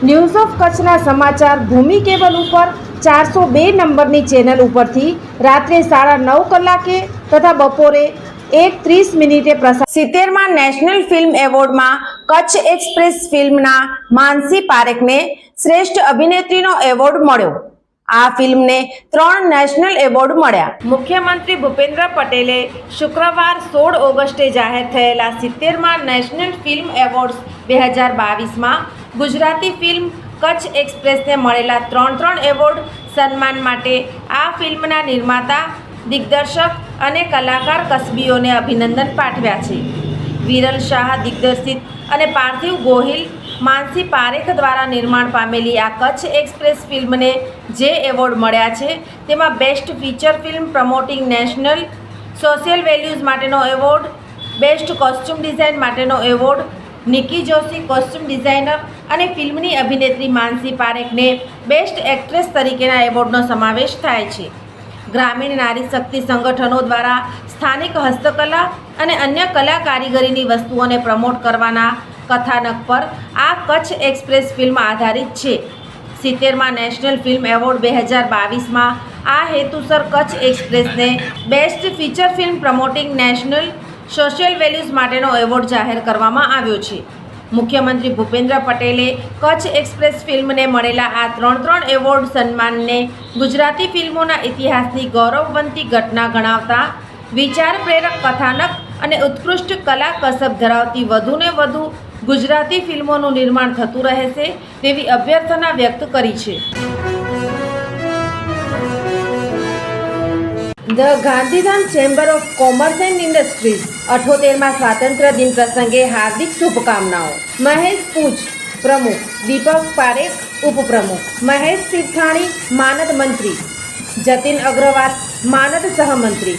news of કચ્છના સમાચાર ભૂમિ cable ઉપર ચારસો બે નંબરની ચેનલ ઉપરથી રાત્રે સાડા નવ કલાકે તથા બપોરે એક ત્રીસ મિનિટે પ્રસાર સિત્તેરમાં નેશનલ ફિલ્મ એવોર્ડમાં કચ્છ એક્સપ્રેસ ફિલ્મના માનસી પારેખને શ્રેષ્ઠ અભિનેત્રીનો એવોર્ડ મળ્યો. આ ફિલ્મને ત્રણ નેશનલ એવોર્ડ મળ્યા. મુખ્યમંત્રી ભૂપેન્દ્ર પટેલે શુક્રવાર સોળ ઓગસ્ટે જાહેર થયેલા સિત્તેરમાં નેશનલ ફિલ્મ એવોર્ડ્સ બે હજાર બાવીસમાં ગુજરાતી ફિલ્મ કચ્છ એક્સપ્રેસને મળેલા ત્રણ ત્રણ એવોર્ડ સન્માન માટે આ ફિલ્મના નિર્માતા, દિગ્દર્શક અને કલાકાર કસબીઓને અભિનંદન પાઠવ્યા છે. વિરલ શાહ, દિગ્દર્શિત અને પાર્થિવ ગોહિલ માનસી પારેખ દ્વારા નિર્માણ પામેલી આ કચ્છ એક્સપ્રેસ ફિલ્મને જે એવોર્ડ મળ્યા છે, તેમાં best feature film promoting national, social values માટેનો એવોર્ડ, બેસ્ટ કોસ્ચ્યુમ ડિઝાઇન માટેનો award, Nikki Joshi costume designer અને ફિલ્મની અભિનેત્રી માનસી પારેખને બેસ્ટ એક્ટ્રેસ તરીકેના એવોર્ડનો સમાવેશ થાય છે. ગ્રામીણ નારી શક્તિ સંગઠનો દ્વારા સ્થાનિક હસ્તકલા અને અન્ય કલા કારીગરીની વસ્તુઓને પ્રમોટ કરવાના કથાનક પર આ કચ્છ એક્સપ્રેસ ફિલ્મ આધારિત છે. સિત્તેરમાં નેશનલ ફિલ્મ એવોર્ડ બે હજાર બાવીસમાં આ હેતુસર Kutch એક્સપ્રેસને best feature film promoting national social values માટેનો એવોર્ડ જાહેર કરવામાં આવ્યો છે. મુખ્યમંત્રી ભૂપેન્દ્ર પટેલે કચ્છ એક્સપ્રેસ ફિલ્મને મળેલા આ ત્રણ ત્રણ એવોર્ડ સન્માનને ગુજરાતી ફિલ્મોના ઇતિહાસની ગૌરવવંતી ઘટના ગણાવતા વિચાર પ્રેરક કથાનક અને ઉત્કૃષ્ટ કલા કસબ ધરાવતી વધુને વધુ ગુજરાતી ફિલ્મોનું નિર્માણ થતું રહેશે તેવી અભ્યર્થના વ્યક્ત કરી છે. The Gandhidham chamber of commerce and industries અઠોતેરમાં સ્વાતંત્ર્ય દિન પ્રસંગે હાર્દિક શુભકામનાઓ. મહેશ પૂંચ પ્રમુખ. દીપક પારેખ, ઉપપ્રમુખ. મહેશ સિદ્ધાણી માનદ મંત્રી. જતીન અગ્રવાલ, માનદ સહમંત્રી.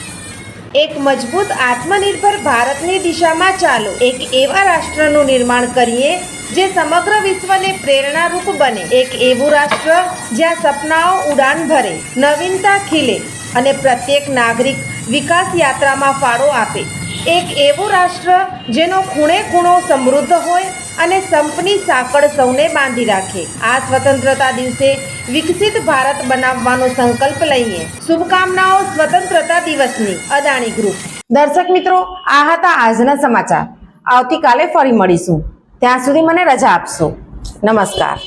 એક મજબૂત આત્મનિર્ભર ભારતની દિશામાં ચાલો. એક એવા રાષ્ટ્રનું નિર્માણ કરીએ જે સમગ્ર વિશ્વને પ્રેરણારૂપ બને. એક એવું રાષ્ટ્ર જ્યાં સપનાઓ ઉડાન ભરે, નવીનતા ખીલે અને પ્રત્યેક નાગરિક વિકાસ યાત્રામાં ફાળો આપે. એક એવું રાષ્ટ્ર જેનો ખૂણે ખૂણો સમૃદ્ધ હોય અને સંપની સાંકળ સૌને બાંધી રાખે. આ સ્વતંત્રતા દિવસે વિકસિત ભારત બનાવવાનો સંકલ્પ લઈએ. શુભકામનાઓ સ્વતંત્રતા દિવસની, અદાણી ગ્રુપ. દર્શક મિત્રો, આ હતા આજના સમાચાર. આવતીકાલે ફરી મળીશું. ત્યાં સુધી મને રજા આપશો. નમસ્કાર.